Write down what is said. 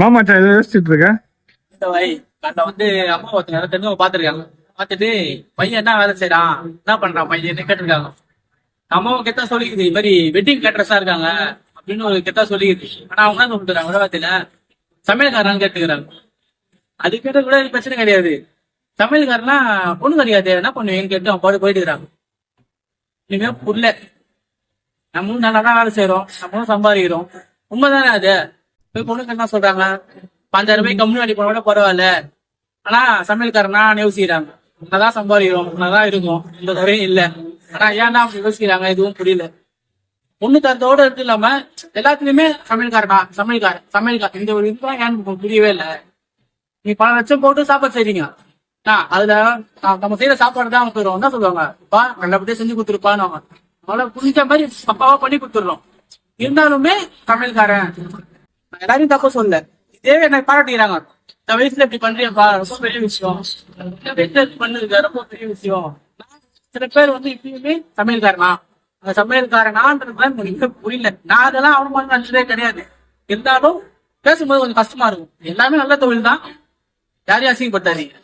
மாமாச்சா எதை யோசிச்சுட்டு இருக்க? இந்த வை கண்ணை வந்து அம்மா ஒருத்தங்க தெரிஞ்சவங்க பாத்துருக்காங்க பார்த்துட்டு பையன் என்ன வேலை செய்யறான் என்ன பண்றான் பையன்? கேட்டிருக்காங்க. அம்மாவும் கெத்தா சொல்லிக்குது இது மாதிரி வெட்டிங் கேட்ரஸா இருக்காங்க அப்படின்னு ஒரு கெத்தா சொல்லிக்குது. ஆனா அவங்க என்ன சொல்லிட்டுறாங்க உலகத்துல சமையல்காரன் கேட்டுக்கிறாங்க. அது கேட்ட கூட பிரச்சனை கிடையாது. சமையல்காரனா பொண்ணு கிடையாது என்ன பண்ணுவீங்கன்னு கேட்டு அவன் பாடு போயிட்டு இருக்கிறாங்க இனிமே புரியல நம்மளும் நல்லா தான் வேலை செய்யறோம் நம்மளும் சம்பாதிக்கிறோம். உண்மைதானே அது? போய் பொண்ணுக்கு என்ன சொல்றாங்க? பஞ்சாயிரம் ரூபாய் கம்மி அடி போன கூட பரவாயில்ல. ஆனா சமையல்காரனா யோசிக்கிறாங்க. உன்னதான் சம்பாதிக்கிறோம் உன்னதான் இருக்கும். இந்த குறையும் இல்ல. ஆனா ஏன்டா அப்படி யோசிக்கிறாங்க? எதுவும் புரியல. பொண்ணு தரத்தோட இருக்கு இல்லாம எல்லாத்துலயுமே சமையல்காரனா சமையல்காரன் சமையல்காரன். இந்த ஒரு இதுதான் ஏன்னு புரியவே இல்லை. நீ பல லட்சம் போட்டு சாப்பாடு செய்றீங்க. அதுல நம்ம செய்யற சாப்பாடு தான் அவங்க போயிடும் என்ன சொல்லுவாங்க? பா நல்லபடியா செஞ்சு கொடுத்துருப்பான்னு. அவங்க அவங்கள புரிஞ்ச மாதிரி பக்காவா பண்ணி கொடுத்துடுறோம். இருந்தாலுமே சமையல்காரன் நான் எல்லாரையும் தப்பு சொல்ல இதே எனக்கு பாராட்டிக்கிறாங்க. இந்த வயசுல இப்படி பண்றியப்பா ரொம்ப பெரிய விஷயம். இந்த ரொம்ப பெரிய விஷயம். சில பேர் வந்து இப்பயுமே சமையல்காரனா? அந்த சமையல்காரனான்றது எனக்கு புரியல. நான் அதெல்லாம் அவனும் நினைச்சதே கிடையாது. இருந்தாலும் பேசும்போது கொஞ்சம் கஷ்டமா இருக்கும். எல்லாமே நல்ல தொழில் தான். யாரையும் அசிங்கப்படுத்தாதீங்க.